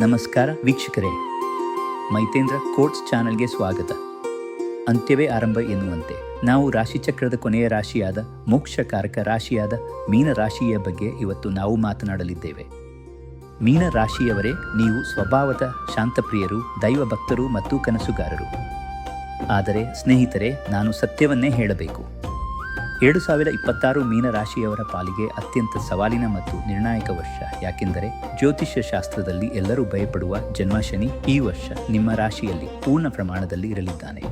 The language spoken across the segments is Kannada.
ನಮಸ್ಕಾರ ವೀಕ್ಷಕರೇ. ಮೈತೇಂದ್ರ ಕೋಟ್ಸ್ ಚಾನೆಲ್ಗೆ ಸ್ವಾಗತ. ಅಂತ್ಯವೇ ಆರಂಭ ಎನ್ನುವಂತೆ ನಾವು ರಾಶಿಚಕ್ರದ ಕೊನೆಯ ರಾಶಿಯಾದ ಮೋಕ್ಷಕಾರಕ ರಾಶಿಯಾದ ಮೀನ ರಾಶಿಯ ಬಗ್ಗೆ ಇವತ್ತು ನಾವು ಮಾತನಾಡಲಿದ್ದೇವೆ. ಮೀನ ರಾಶಿಯವರೇ, ನೀವು ಸ್ವಭಾವದ ಶಾಂತಪ್ರಿಯರು, ದೈವ ಭಕ್ತರು ಮತ್ತು ಕನಸುಗಾರರು. ಆದರೆ ಸ್ನೇಹಿತರೆ, ನಾನು ಸತ್ಯವನ್ನೇ ಹೇಳಬೇಕು. ಎರಡು ಸಾವಿರ ಇಪ್ಪತ್ತಾರು ಮೀನರಾಶಿಯವರ ಪಾಲಿಗೆ ಅತ್ಯಂತ ಸವಾಲಿನ ಮತ್ತು ನಿರ್ಣಾಯಕ ವರ್ಷ. ಯಾಕೆಂದರೆ ಜ್ಯೋತಿಷ್ಯ ಶಾಸ್ತ್ರದಲ್ಲಿ ಎಲ್ಲರೂ ಭಯಪಡುವ ಜನ್ಮ ಶನಿ ಈ ವರ್ಷ ನಿಮ್ಮ ರಾಶಿಯಲ್ಲಿ ಪೂರ್ಣ ಪ್ರಮಾಣದಲ್ಲಿ ಇರಲಿದ್ದಾನೆ.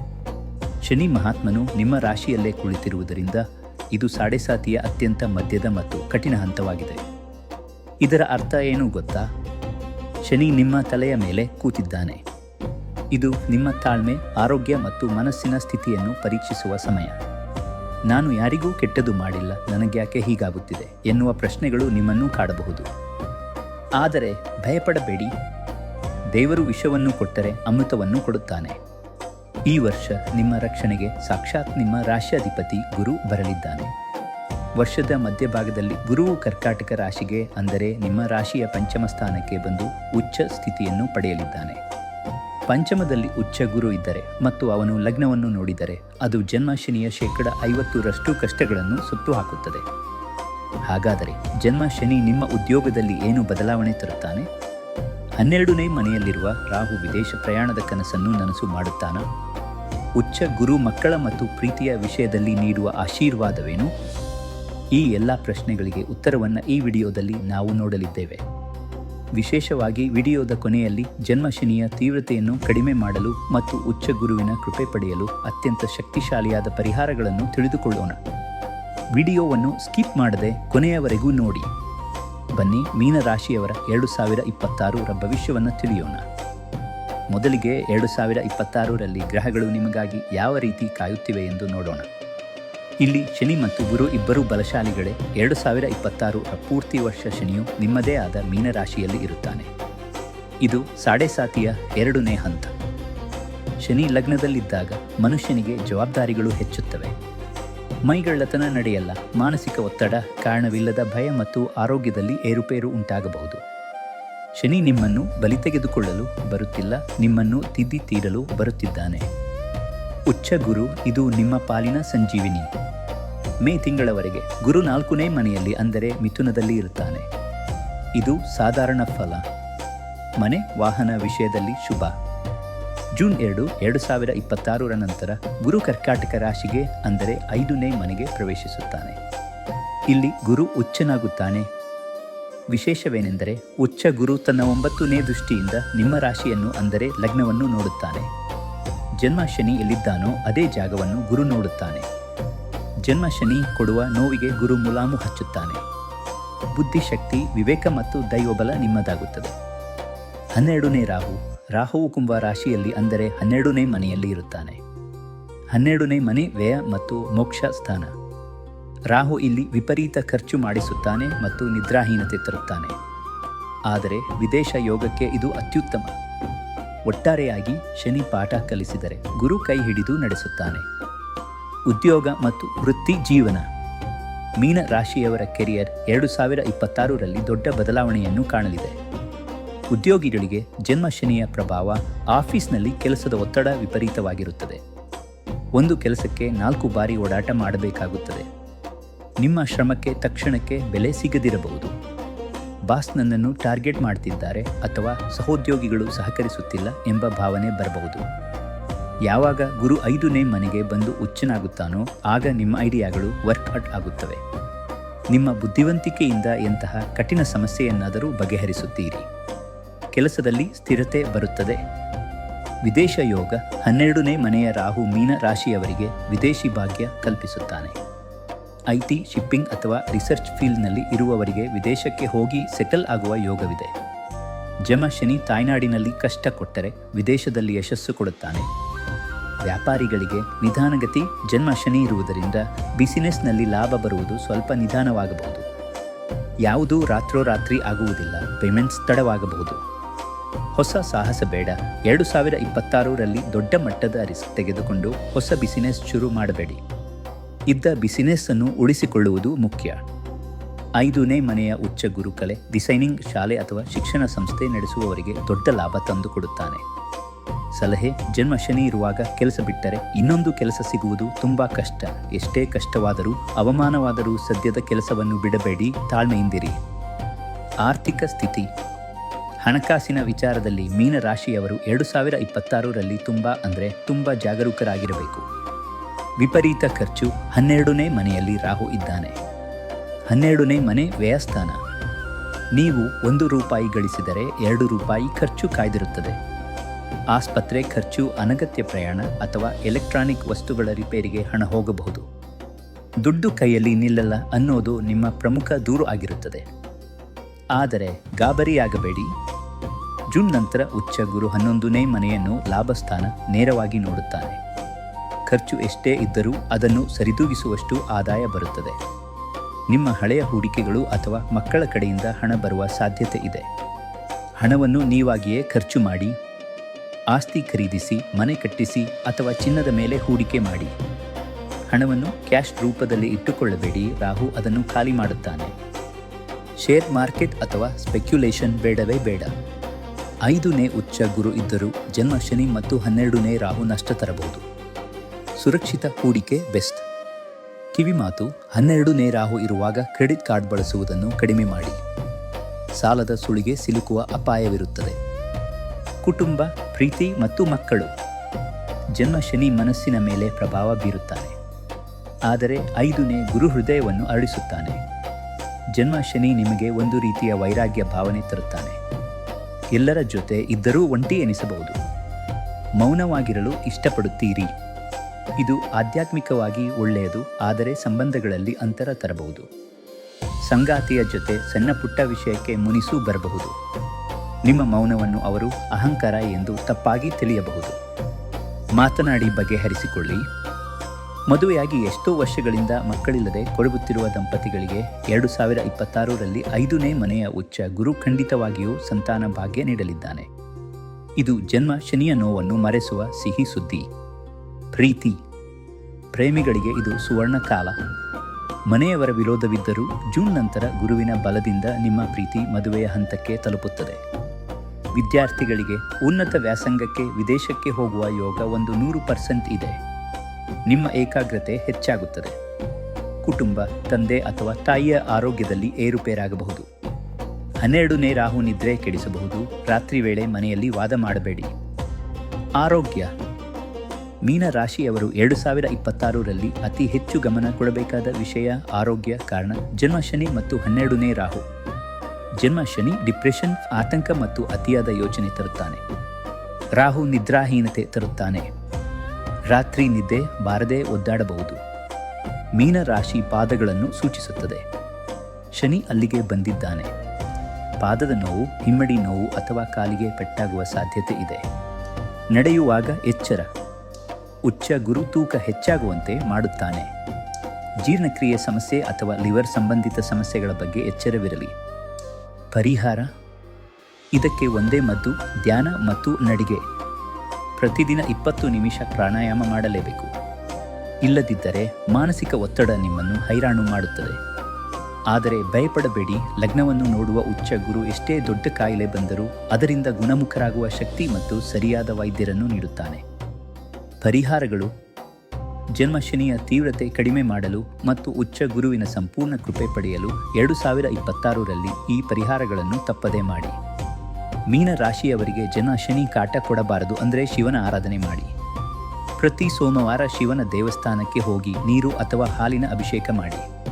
ಶನಿ ಮಹಾತ್ಮನು ನಿಮ್ಮ ರಾಶಿಯಲ್ಲೇ ಕುಳಿತಿರುವುದರಿಂದ ಇದು ಸಾಡೆಸಾತಿಯ ಅತ್ಯಂತ ಮಧ್ಯದ ಮತ್ತು ಕಠಿಣ ಹಂತವಾಗಿದೆ. ಇದರ ಅರ್ಥ ಏನು ಗೊತ್ತಾ? ಶನಿ ನಿಮ್ಮ ತಲೆಯ ಮೇಲೆ ಕೂತಿದ್ದಾನೆ. ಇದು ನಿಮ್ಮ ತಾಳ್ಮೆ, ಆರೋಗ್ಯ ಮತ್ತು ಮನಸ್ಸಿನ ಸ್ಥಿತಿಯನ್ನು ಪರೀಕ್ಷಿಸುವ ಸಮಯ. ನಾನು ಯಾರಿಗೂ ಕೆಟ್ಟದು ಮಾಡಿಲ್ಲ. ನನಗ್ಯಾಕೆ ಹೀಗಾಗುತ್ತಿದೆ? ಎನ್ನುವ ಪ್ರಶ್ನೆಗಳು ನಿಮ್ಮನ್ನು ಕಾಡಬಹುದು. ಆದರೆ ಭಯಪಡಬೇಡಿ. ದೇವರು ವಿಷವನ್ನು ಕೊಟ್ಟರೆ ಅಮೃತವನ್ನು ಕೊಡುತ್ತಾನೆ. ಈ ವರ್ಷ ನಿಮ್ಮ ರಕ್ಷಣೆಗೆ ಸಾಕ್ಷಾತ್ ನಿಮ್ಮ ರಾಶ್ಯಾಧಿಪತಿ ಗುರು ಬರಲಿದ್ದಾನೆ. ವರ್ಷದ ಮಧ್ಯಭಾಗದಲ್ಲಿ ಗುರುವು ಕರ್ಕಾಟಕ ರಾಶಿಗೆ ಅಂದರೆ ನಿಮ್ಮ ರಾಶಿಯ ಪಂಚಮ ಸ್ಥಾನಕ್ಕೆ ಬಂದು ಉಚ್ಚ ಸ್ಥಿತಿಯನ್ನು ಪಡೆಯಲಿದ್ದಾನೆ. ಪಂಚಮದಲ್ಲಿ ಉಚ್ಚ ಗುರು ಇದ್ದರೆ ಮತ್ತು ಅವನು ಲಗ್ನವನ್ನು ನೋಡಿದರೆ, ಅದು ಜನ್ಮ ಶನಿಯ ಶೇಕಡ ಐವತ್ತರಷ್ಟು ಕಷ್ಟಗಳನ್ನು ಸುತ್ತು ಹಾಕುತ್ತದೆ ಹಾಗಾದರೆ ಜನ್ಮ ಶನಿ ನಿಮ್ಮ ಉದ್ಯೋಗದಲ್ಲಿ ಏನು ಬದಲಾವಣೆ ತರುತ್ತಾನೆ? ಹನ್ನೆರಡನೇ ಮನೆಯಲ್ಲಿರುವ ರಾಹು ವಿದೇಶ ಪ್ರಯಾಣದ ಕನಸನ್ನು ನನಸು ಮಾಡುತ್ತಾನ? ಉಚ್ಚ ಗುರು ಮಕ್ಕಳ ಮತ್ತು ಪ್ರೀತಿಯ ವಿಷಯದಲ್ಲಿ ನೀಡುವ ಆಶೀರ್ವಾದವೇನು? ಈ ಎಲ್ಲ ಪ್ರಶ್ನೆಗಳಿಗೆ ಉತ್ತರವನ್ನು ಈ ವಿಡಿಯೋದಲ್ಲಿ ನಾವು ನೋಡಲಿದ್ದೇವೆ. ವಿಶೇಷವಾಗಿ ವಿಡಿಯೋದ ಕೊನೆಯಲ್ಲಿ ಜನ್ಮಶನಿಯ ತೀವ್ರತೆಯನ್ನು ಕಡಿಮೆ ಮಾಡಲು ಮತ್ತು ಉಚ್ಚ ಗುರುವಿನ ಕೃಪೆ ಪಡೆಯಲು ಅತ್ಯಂತ ಶಕ್ತಿಶಾಲಿಯಾದ ಪರಿಹಾರಗಳನ್ನು ತಿಳಿದುಕೊಳ್ಳೋಣ. ವಿಡಿಯೋವನ್ನು ಸ್ಕಿಪ್ ಮಾಡದೆ ಕೊನೆಯವರೆಗೂ ನೋಡಿ. ಬನ್ನಿ ಮೀನರಾಶಿಯವರ ಎರಡು ಸಾವಿರ ಇಪ್ಪತ್ತಾರರ ಭವಿಷ್ಯವನ್ನು ತಿಳಿಯೋಣ. ಮೊದಲಿಗೆ ಎರಡು ಸಾವಿರ ಇಪ್ಪತ್ತಾರರಲ್ಲಿ ಗ್ರಹಗಳು ನಿಮಗಾಗಿ ಯಾವ ರೀತಿ ಕಾಯುತ್ತಿವೆ ಎಂದು ನೋಡೋಣ. ಇಲ್ಲಿ ಶನಿ ಮತ್ತು ಗುರು ಇಬ್ಬರೂ ಬಲಶಾಲಿಗಳೇ ಎರಡು ಸಾವಿರ ಇಪ್ಪತ್ತಾರು ಪೂರ್ತಿ ವರ್ಷ ಶನಿಯು ನಿಮ್ಮದೇ ಆದ ಮೀನರಾಶಿಯಲ್ಲಿ ಇರುತ್ತಾನೆ. ಇದು ಸಾಡೆ ಸಾತಿಯ ಎರಡನೇ ಹಂತ. ಶನಿ ಲಗ್ನದಲ್ಲಿದ್ದಾಗ ಮನುಷ್ಯನಿಗೆ ಜವಾಬ್ದಾರಿಗಳು ಹೆಚ್ಚುತ್ತವೆ. ಮೈಗಳ್ಳತನ ನಡೆಯಲ್ಲ, ಮಾನಸಿಕ ಒತ್ತಡ, ಕಾರಣವಿಲ್ಲದ ಭಯ ಮತ್ತು ಆರೋಗ್ಯದಲ್ಲಿ ಏರುಪೇರು ಉಂಟಾಗಬಹುದು. ಶನಿ ನಿಮ್ಮನ್ನು ಬಲಿ ತೆಗೆದುಕೊಳ್ಳಲು ಬರುತ್ತಿಲ್ಲ, ನಿಮ್ಮನ್ನು ತಿದ್ದಿ ತೀರಲು ಬರುತ್ತಿದ್ದಾನೆ. ಉಚ್ಚ ಗುರು, ಇದು ನಿಮ್ಮ ಪಾಲಿನ ಸಂಜೀವಿನಿ. ಮೇ ತಿಂಗಳವರೆಗೆ ಗುರು ನಾಲ್ಕನೇ ಮನೆಯಲ್ಲಿ ಅಂದರೆ ಮಿಥುನದಲ್ಲಿ ಇರುತ್ತಾನೆ ಇದು ಸಾಧಾರಣ ಫಲ. ಮನೆ, ವಾಹನ ವಿಷಯದಲ್ಲಿ ಶುಭ. ಜೂನ್ ಎರಡು ಎರಡು ಸಾವಿರ ಇಪ್ಪತ್ತಾರರ ನಂತರ ಗುರು ಕರ್ಕಾಟಕ ರಾಶಿಗೆ ಅಂದರೆ ಐದನೇ ಮನೆಗೆ ಪ್ರವೇಶಿಸುತ್ತಾನೆ. ಇಲ್ಲಿ ಗುರು ಉಚ್ಚನಾಗುತ್ತಾನೆ ವಿಶೇಷವೇನೆಂದರೆ ಉಚ್ಚ ಗುರು ತನ್ನ ಒಂಬತ್ತನೇ ದೃಷ್ಟಿಯಿಂದ ನಿಮ್ಮ ರಾಶಿಯನ್ನು ಅಂದರೆ ಲಗ್ನವನ್ನು ನೋಡುತ್ತಾನೆ. ಜನ್ಮ ಶನಿ ಎಲ್ಲಿದ್ದಾನೋ ಅದೇ ಜಾಗವನ್ನು ಗುರು ನೋಡುತ್ತಾನೆ. ಜನ್ಮ ಶನಿ ಕೊಡುವ ನೋವಿಗೆ ಗುರು ಮುಲಾಮು ಹಚ್ಚುತ್ತಾನೆ. ಬುದ್ಧಿಶಕ್ತಿ, ವಿವೇಕ ಮತ್ತು ದೈವಬಲ ನಿಮ್ಮದಾಗುತ್ತದೆ. ಹನ್ನೆರಡನೇ ರಾಹು, ರಾಹುವು ಕುಂಭ ರಾಶಿಯಲ್ಲಿ ಅಂದರೆ ಹನ್ನೆರಡನೇ ಮನೆಯಲ್ಲಿ ಇರುತ್ತಾನೆ. ಹನ್ನೆರಡನೇ ಮನೆ ವ್ಯಯ ಮತ್ತು ಮೋಕ್ಷ ಸ್ಥಾನ. ರಾಹು ಇಲ್ಲಿ ವಿಪರೀತ ಖರ್ಚು ಮಾಡಿಸುತ್ತಾನೆ ಮತ್ತು ನಿದ್ರಾಹೀನತೆ ತರುತ್ತಾನೆ. ಆದರೆ ವಿದೇಶ ಯೋಗಕ್ಕೆ ಇದು ಅತ್ಯುತ್ತಮ. ಒಟ್ಟಾರೆಯಾಗಿ ಶನಿ ಪಾಠ ಕಲಿಸಿದರೆ ಗುರು ಕೈ ಹಿಡಿದು ನಡೆಸುತ್ತಾನೆ. ಉದ್ಯೋಗ ಮತ್ತು ವೃತ್ತಿ ಜೀವನ. ಮೀನ ರಾಶಿಯವರ ಕೆರಿಯರ್ ಎರಡು ಸಾವಿರ ಇಪ್ಪತ್ತಾರರಲ್ಲಿ ದೊಡ್ಡ ಬದಲಾವಣೆಯನ್ನು ಕಾಣಲಿದೆ. ಉದ್ಯೋಗಿಗಳಿಗೆ ಜನ್ಮ ಶನಿಯ ಪ್ರಭಾವ ಆಫೀಸ್ನಲ್ಲಿ ಕೆಲಸದ ಒತ್ತಡ ವಿಪರೀತವಾಗಿರುತ್ತದೆ. ಒಂದು ಕೆಲಸಕ್ಕೆ ನಾಲ್ಕು ಬಾರಿ ಓಡಾಟ ಮಾಡಬೇಕಾಗುತ್ತದೆ. ನಿಮ್ಮ ಶ್ರಮಕ್ಕೆ ತಕ್ಷಣಕ್ಕೆ ಬೆಲೆ ಸಿಗದಿರಬಹುದು. ಬಾಸ್ ನನ್ನನ್ನು ಟಾರ್ಗೆಟ್ ಮಾಡ್ತಿದ್ದಾರೆ ಅಥವಾ ಸಹೋದ್ಯೋಗಿಗಳು ಸಹಕರಿಸುತ್ತಿಲ್ಲ ಎಂಬ ಭಾವನೆ ಬರಬಹುದು. ಯಾವಾಗ ಗುರು ಐದನೇ ಮನೆಗೆ ಬಂದು ಉಚ್ಚನಾಗುತ್ತಾನೋ ಆಗ ನಿಮ್ಮ ಐಡಿಯಾಗಳು ವರ್ಕ್ಔಟ್ ಆಗುತ್ತವೆ. ನಿಮ್ಮ ಬುದ್ಧಿವಂತಿಕೆಯಿಂದ ಎಂತಹ ಕಠಿಣ ಸಮಸ್ಯೆಯನ್ನಾದರೂ ಬಗೆಹರಿಸುತ್ತೀರಿ. ಕೆಲಸದಲ್ಲಿ ಸ್ಥಿರತೆ ಬರುತ್ತದೆ. ವಿದೇಶ ಯೋಗ ಹನ್ನೆರಡನೇ ಮನೆಯ ರಾಹು ಮೀನ ರಾಶಿಯವರಿಗೆ ವಿದೇಶಿ ಭಾಗ್ಯ ಕಲ್ಪಿಸುತ್ತಾನೆ. ಐ ಟಿ ಶಿಪ್ಪಿಂಗ್ ಅಥವಾ ರಿಸರ್ಚ್ ಫೀಲ್ಡ್ನಲ್ಲಿ ಇರುವವರಿಗೆ ವಿದೇಶಕ್ಕೆ ಹೋಗಿ ಸೆಟಲ್ ಆಗುವ ಯೋಗವಿದೆ. ಜಮ ಶನಿ ತಾಯ್ನಾಡಿನಲ್ಲಿ ಕಷ್ಟ ಕೊಟ್ಟರೆ ವಿದೇಶದಲ್ಲಿ ಯಶಸ್ಸು ಕೊಡುತ್ತಾನೆ. ವ್ಯಾಪಾರಿಗಳಿಗೆ ನಿಧಾನಗತಿ, ಜನ್ಮ ಶನಿ ಇರುವುದರಿಂದ ಬಿಸಿನೆಸ್ನಲ್ಲಿ ಲಾಭ ಬರುವುದು ಸ್ವಲ್ಪ ನಿಧಾನವಾಗಬಹುದು. ಯಾವುದೂ ರಾತ್ರೋರಾತ್ರಿ ಆಗುವುದಿಲ್ಲ, ಪೇಮೆಂಟ್ಸ್ ತಡವಾಗಬಹುದು. ಹೊಸ ಸಾಹಸ ಬೇಡ, ಎರಡು ಸಾವಿರ ಇಪ್ಪತ್ತಾರರಲ್ಲಿ ದೊಡ್ಡ ಮಟ್ಟದ ರಿಸ್ಕ್ ತೆಗೆದುಕೊಂಡು ಹೊಸ ಬಿಸಿನೆಸ್ ಶುರು ಮಾಡಬೇಡಿ. ಇದ್ದ ಬಿಸಿನೆಸ್ ಅನ್ನು ಉಳಿಸಿಕೊಳ್ಳುವುದು ಮುಖ್ಯ. ಐದನೇ ಮನೆಯ ಉಚ್ಚ ಗುರುಕಲೆ, ಡಿಸೈನಿಂಗ್ ಶಾಲೆ ಅಥವಾ ಶಿಕ್ಷಣ ಸಂಸ್ಥೆ ನಡೆಸುವವರಿಗೆ ದೊಡ್ಡ ಲಾಭ ತಂದುಕೊಡುತ್ತಾನೆ. ಸಲಹೆ, ಜನ್ಮ ಶನಿ ಇರುವಾಗ ಕೆಲಸ ಬಿಟ್ಟರೆ ಇನ್ನೊಂದು ಕೆಲಸ ಸಿಗುವುದು ತುಂಬಾ ಕಷ್ಟ. ಎಷ್ಟೇ ಕಷ್ಟವಾದರೂ, ಅವಮಾನವಾದರೂ ಸದ್ಯದ ಕೆಲಸವನ್ನು ಬಿಡಬೇಡಿ, ತಾಳ್ಮೆಯಿಂದಿರಿ. ಆರ್ಥಿಕ ಸ್ಥಿತಿ. ಹಣಕಾಸಿನ ವಿಚಾರದಲ್ಲಿ ಮೀನರಾಶಿಯವರು ಎರಡು ಸಾವಿರ ಇಪ್ಪತ್ತಾರರಲ್ಲಿ ತುಂಬ ಅಂದರೆ ತುಂಬ ಜಾಗರೂಕರಾಗಿರಬೇಕು. ವಿಪರೀತ ಖರ್ಚು ಹನ್ನೆರಡನೇ ಮನೆಯಲ್ಲಿ ರಾಹು ಇದ್ದಾನೆ. ಹನ್ನೆರಡನೇ ಮನೆ ವ್ಯಯಸ್ಥಾನ. ನೀವು ಒಂದು ರೂಪಾಯಿ ಗಳಿಸಿದರೆ ಎರಡು ರೂಪಾಯಿ ಖರ್ಚು ಕಾಯ್ದಿರುತ್ತದೆ. ಆಸ್ಪತ್ರೆ ಖರ್ಚು, ಅನಗತ್ಯ ಪ್ರಯಾಣ ಅಥವಾ ಎಲೆಕ್ಟ್ರಾನಿಕ್ ವಸ್ತುಗಳ ರಿಪೇರಿಗೆ ಹಣ ಹೋಗಬಹುದು. ದುಡ್ಡು ಕೈಯಲ್ಲಿ ನಿಲ್ಲಲ್ಲ ಅನ್ನೋದು ನಿಮ್ಮ ಪ್ರಮುಖ ದೂರು ಆಗಿರುತ್ತದೆ. ಆದರೆ ಗಾಬರಿಯಾಗಬೇಡಿ. ಜೂನ್ ನಂತರ ಉಚ್ಚ ಗುರು ಹನ್ನೊಂದನೇ ಮನೆಯನ್ನು ಲಾಭಸ್ಥಾನ ನೇರವಾಗಿ ನೋಡುತ್ತಾನೆ. ಖರ್ಚು ಎಷ್ಟೇ ಇದ್ದರೂ ಅದನ್ನು ಸರಿದೂಗಿಸುವಷ್ಟು ಆದಾಯ ಬರುತ್ತದೆ. ನಿಮ್ಮ ಹಳೆಯ ಹೂಡಿಕೆಗಳು ಅಥವಾ ಮಕ್ಕಳ ಕಡೆಯಿಂದ ಹಣ ಬರುವ ಸಾಧ್ಯತೆ ಇದೆ. ಹಣವನ್ನು ನೀವಾಗಿಯೇ ಖರ್ಚು ಮಾಡಿ, ಆಸ್ತಿ ಖರೀದಿಸಿ, ಮನೆ ಕಟ್ಟಿಸಿ ಅಥವಾ ಚಿನ್ನದ ಮೇಲೆ ಹೂಡಿಕೆ ಮಾಡಿ. ಹಣವನ್ನು ಕ್ಯಾಶ್ ರೂಪದಲ್ಲಿ ಇಟ್ಟುಕೊಳ್ಳಬೇಡಿ, ರಾಹು ಅದನ್ನು ಖಾಲಿ ಮಾಡುತ್ತಾನೆ. ಶೇರ್ ಮಾರ್ಕೆಟ್ ಅಥವಾ ಸ್ಪೆಕ್ಯುಲೇಷನ್ ಬೇಡವೇ ಬೇಡ. ಐದನೇ ಉಚ್ಚ ಗುರು ಇದ್ದರೂ ಜನ್ಮ ಶನಿ ಮತ್ತು ಹನ್ನೆರಡನೇ ರಾಹು ನಷ್ಟ ತರಬಹುದು. ಸುರಕ್ಷಿತ ಹೂಡಿಕೆ ಬೆಸ್ಟ್. ಕಿವಿಮಾತು ಹನ್ನೆರಡನೇ ರಾಹು ಇರುವಾಗ ಕ್ರೆಡಿಟ್ ಕಾರ್ಡ್ ಬಳಸುವುದನ್ನು ಕಡಿಮೆ ಮಾಡಿ. ಸಾಲದ ಸುಳಿಗೆ ಸಿಲುಕುವ ಅಪಾಯವಿರುತ್ತದೆ. ಕುಟುಂಬ, ಪ್ರೀತಿ ಮತ್ತು ಮಕ್ಕಳು. ಜನ್ಮ ಶನಿ ಮನಸ್ಸಿನ ಮೇಲೆ ಪ್ರಭಾವ ಬೀರುತ್ತಾನೆ. ಆದರೆ ಐದನೇ ಗುರು ಹೃದಯವನ್ನು ಅರಳಿಸುತ್ತಾನೆ. ಜನ್ಮ ಶನಿ ನಿಮಗೆ ಒಂದು ರೀತಿಯ ವೈರಾಗ್ಯ ಭಾವನೆ ತರುತ್ತಾನೆ. ಎಲ್ಲರ ಜೊತೆ ಇದ್ದರೂ ಒಂಟಿ ಎನಿಸಬಹುದು. ಮೌನವಾಗಿರಲು ಇಷ್ಟಪಡುತ್ತೀರಿ. ಇದು ಆಧ್ಯಾತ್ಮಿಕವಾಗಿ ಒಳ್ಳೆಯದು, ಆದರೆ ಸಂಬಂಧಗಳಲ್ಲಿ ಅಂತರ ತರಬಹುದು. ಸಂಗಾತಿಯ ಜೊತೆ ಸಣ್ಣ ಪುಟ್ಟ ವಿಷಯಕ್ಕೆ ಮುನಿಸು ಬರಬಹುದು. ನಿಮ್ಮ ಮೌನವನ್ನು ಅವರು ಅಹಂಕಾರ ಎಂದು ತಪ್ಪಾಗಿ ತಿಳಿಯಬಹುದು. ಮಾತನಾಡಿ ಬಗೆಹರಿಸಿಕೊಳ್ಳಿ. ಮದುವೆಯಾಗಿ ಎಷ್ಟೋ ವರ್ಷಗಳಿಂದ ಮಕ್ಕಳಿಲ್ಲದೆ ಕೊಡಗುತ್ತಿರುವ ದಂಪತಿಗಳಿಗೆ ಎರಡು ಸಾವಿರ ಇಪ್ಪತ್ತಾರರಲ್ಲಿ ಐದನೇ ಮನೆಯ ಉಚ್ಚ ಗುರು ಖಂಡಿತವಾಗಿಯೂ ಸಂತಾನ ಭಾಗ್ಯ ನೀಡಲಿದ್ದಾನೆ. ಇದು ಜನ್ಮ ಶನಿಯ ನೋವನ್ನು ಮರೆಸುವ ಸಿಹಿ ಸುದ್ದಿ. ಪ್ರೀತಿ. ಪ್ರೇಮಿಗಳಿಗೆ ಇದು ಸುವರ್ಣ ಕಾಲ ಮನೆಯವರ ವಿರೋಧವಿದ್ದರೂ ಜೂನ್ ನಂತರ ಗುರುವಿನ ಬಲದಿಂದ ನಿಮ್ಮ ಪ್ರೀತಿ ಮದುವೆಯ ಹಂತಕ್ಕೆ ತಲುಪುತ್ತದೆ. ವಿದ್ಯಾರ್ಥಿಗಳಿಗೆ ಉನ್ನತ ವ್ಯಾಸಂಗಕ್ಕೆ ವಿದೇಶಕ್ಕೆ ಹೋಗುವ ಯೋಗ ಒಂದು ನೂರು ಪರ್ಸೆಂಟ್ ಇದೆ. ನಿಮ್ಮ ಏಕಾಗ್ರತೆ ಹೆಚ್ಚಾಗುತ್ತದೆ. ಕುಟುಂಬ, ತಂದೆ ಅಥವಾ ತಾಯಿಯ ಆರೋಗ್ಯದಲ್ಲಿ ಏರುಪೇರಾಗಬಹುದು. ಹನ್ನೆರಡನೇ ರಾಹು ನಿದ್ರೆ ಕೆಡಿಸಬಹುದು. ರಾತ್ರಿ ವೇಳೆ ಮನೆಯಲ್ಲಿ ವಾದ ಮಾಡಬೇಡಿ. ಆರೋಗ್ಯ ಮೀನ ರಾಶಿಯವರು ಎರಡು ಸಾವಿರ ಇಪ್ಪತ್ತಾರರಲ್ಲಿ ಅತಿ ಹೆಚ್ಚು ಗಮನ ಕೊಡಬೇಕಾದ ವಿಷಯ ಆರೋಗ್ಯ ಕಾರಣ ಜನ್ಮ ಶನಿ ಮತ್ತು ಹನ್ನೆರಡನೇ ರಾಹು. ಜನ್ಮ ಶನಿ ಡಿಪ್ರೆಷನ್, ಆತಂಕ ಮತ್ತು ಅತಿಯಾದ ಯೋಚನೆ ತರುತ್ತಾನೆ. ರಾಹು ನಿದ್ರಾಹೀನತೆ ತರುತ್ತಾನೆ. ರಾತ್ರಿ ನಿದ್ದೆ ಬಾರದೆ ಒದ್ದಾಡಬಹುದು. ಮೀನ ರಾಶಿ ಪಾದಗಳನ್ನು ಸೂಚಿಸುತ್ತದೆ. ಶನಿ ಅಲ್ಲಿಗೆ ಬಂದಿದ್ದಾನೆ. ಪಾದದ ನೋವು, ಹಿಮ್ಮಡಿ ನೋವು ಅಥವಾ ಕಾಲಿಗೆ ಪೆಟ್ಟಾಗುವ ಸಾಧ್ಯತೆ ಇದೆ. ನಡೆಯುವಾಗ ಎಚ್ಚರ. ಉಚ್ಚ ಗುರು ತೂಕ ಹೆಚ್ಚಾಗುವಂತೆ ಮಾಡುತ್ತಾನೆ. ಜೀರ್ಣಕ್ರಿಯೆ ಸಮಸ್ಯೆ ಅಥವಾ ಲಿವರ್ ಸಂಬಂಧಿತ ಸಮಸ್ಯೆಗಳ ಬಗ್ಗೆ ಎಚ್ಚರವಿರಲಿ. ಪರಿಹಾರ? ಇದಕ್ಕೆ ಒಂದೇ ಮದ್ದು, ಧ್ಯಾನ ಮತ್ತು ನಡಿಗೆ. ಪ್ರತಿದಿನ ಇಪ್ಪತ್ತು ನಿಮಿಷ ಪ್ರಾಣಾಯಾಮ ಮಾಡಲೇಬೇಕು. ಇಲ್ಲದಿದ್ದರೆ ಮಾನಸಿಕ ಒತ್ತಡ ನಿಮ್ಮನ್ನು ಹೈರಾಣು ಮಾಡುತ್ತದೆ. ಆದರೆ ಭಯಪಡಬೇಡಿ, ಲಗ್ನವನ್ನು ನೋಡುವ ಉಚ್ಚ ಗುರು ಎಷ್ಟೇ ದೊಡ್ಡ ಕಾಯಿಲೆ ಬಂದರೂ ಅದರಿಂದ ಗುಣಮುಖರಾಗುವ ಶಕ್ತಿ ಮತ್ತು ಸರಿಯಾದ ವೈದ್ಯರನ್ನು ನೀಡುತ್ತಾನೆ. ಪರಿಹಾರಗಳು. ಜನ್ಮಶನಿಯ ತೀವ್ರತೆ ಕಡಿಮೆ ಮಾಡಲು ಮತ್ತು ಉಚ್ಚ ಗುರುವಿನ ಸಂಪೂರ್ಣ ಕೃಪೆ ಪಡೆಯಲು ಎರಡು ಸಾವಿರ ಇಪ್ಪತ್ತಾರರಲ್ಲಿ ಈ ಪರಿಹಾರಗಳನ್ನು ತಪ್ಪದೇ ಮಾಡಿ. ಮೀನ ರಾಶಿಯವರಿಗೆ ಜನ ಶನಿ ಕಾಟ ಕೊಡಬಾರದು ಅಂದರೆ ಶಿವನ ಆರಾಧನೆ ಮಾಡಿ. ಪ್ರತಿ ಸೋಮವಾರ ಶಿವನ ದೇವಸ್ಥಾನಕ್ಕೆ ಹೋಗಿ ನೀರು ಅಥವಾ ಹಾಲಿನ ಅಭಿಷೇಕ ಮಾಡಿ.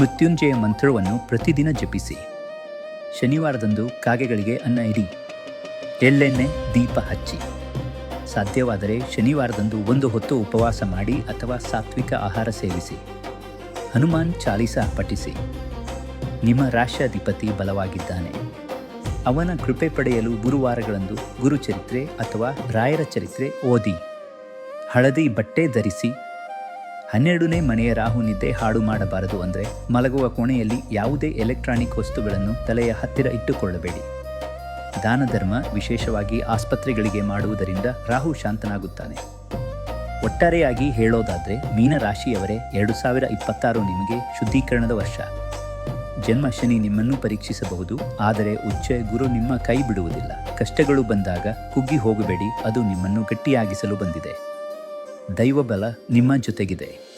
ಮೃತ್ಯುಂಜಯ ಮಂತ್ರವನ್ನು ಪ್ರತಿದಿನ ಜಪಿಸಿ. ಶನಿವಾರದಂದು ಕಾಗೆಗಳಿಗೆ ಅನ್ನ ಇರಿ ಎಳ್ಳೆಣ್ಣೆ, ದೀಪ ಹಚ್ಚಿ. ಸಾಧ್ಯವಾದರೆ ಶನಿವಾರದಂದು ಒಂದು ಹೊತ್ತು ಉಪವಾಸ ಮಾಡಿ ಅಥವಾ ಸಾತ್ವಿಕ ಆಹಾರ ಸೇವಿಸಿ. ಹನುಮಾನ್ ಚಾಲಿಸ ಪಠಿಸಿ. ನಿಮ್ಮ ರಾಷ್ಟ್ರಾಧಿಪತಿ ಬಲವಾಗಿದ್ದಾನೆ. ಅವನ ಕೃಪೆ ಪಡೆಯಲು ಗುರುವಾರಗಳಂದು ಗುರುಚರಿತ್ರೆ ಅಥವಾ ರಾಯರ ಚರಿತ್ರೆ ಓದಿ. ಹಳದಿ ಬಟ್ಟೆ ಧರಿಸಿ. ಹನ್ನೆರಡನೇ ಮನೆಯ ರಾಹು ನಿದ್ದೆ ಹಾಡು ಮಾಡಬಾರದು ಅಂದರೆ ಮಲಗುವ ಕೋಣೆಯಲ್ಲಿ ಯಾವುದೇ ಎಲೆಕ್ಟ್ರಾನಿಕ್ ವಸ್ತುಗಳನ್ನು ತಲೆಯ ಹತ್ತಿರ ಇಟ್ಟುಕೊಳ್ಳಬೇಡಿ. ದಾನ ಧರ್ಮ ವಿಶೇಷವಾಗಿ ಆಸ್ಪತ್ರೆಗಳಿಗೆ ಮಾಡುವುದರಿಂದ ರಾಹು ಶಾಂತನಾಗುತ್ತಾನೆ. ಒಟ್ಟಾರೆಯಾಗಿ ಹೇಳೋದಾದ್ರೆ, ಮೀನರಾಶಿಯವರೇ, ಎರಡು ಸಾವಿರ ಇಪ್ಪತ್ತಾರು ನಿಮಗೆ ಶುದ್ಧೀಕರಣದ ವರ್ಷ. ಜನ್ಮ ಶನಿ ನಿಮ್ಮನ್ನು ಪರೀಕ್ಷಿಸಬಹುದು, ಆದರೆ ಉಚ್ಚ ಗುರು ನಿಮ್ಮ ಕೈ ಬಿಡುವುದಿಲ್ಲ. ಕಷ್ಟಗಳು ಬಂದಾಗ ಕುಗ್ಗಿ ಹೋಗಬೇಡಿ, ಅದು ನಿಮ್ಮನ್ನು ಗಟ್ಟಿಯಾಗಿಸಲು ಬಂದಿದೆ. ದೈವ ಬಲ ನಿಮ್ಮ ಜೊತೆಗಿದೆ.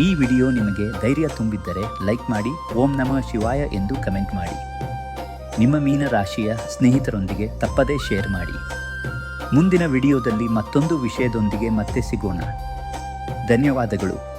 ಈ ವಿಡಿಯೋ ನಿಮಗೆ ಧೈರ್ಯ ತುಂಬಿದ್ದರೆ ಲೈಕ್ ಮಾಡಿ, ಓಂ ನಮಃ ಶಿವಾಯ ಎಂದು ಕಮೆಂಟ್ ಮಾಡಿ. ನಿಮ್ಮ ಮೀನ ರಾಶಿಯ ಸ್ನೇಹಿತರೊಂದಿಗೆ ತಪ್ಪದೇ ಶೇರ್ ಮಾಡಿ. ಮುಂದಿನ ವಿಡಿಯೋದಲ್ಲಿ ಮತ್ತೊಂದು ವಿಷಯದೊಂದಿಗೆ ಮತ್ತೆ ಸಿಗೋಣ. ಧನ್ಯವಾದಗಳು.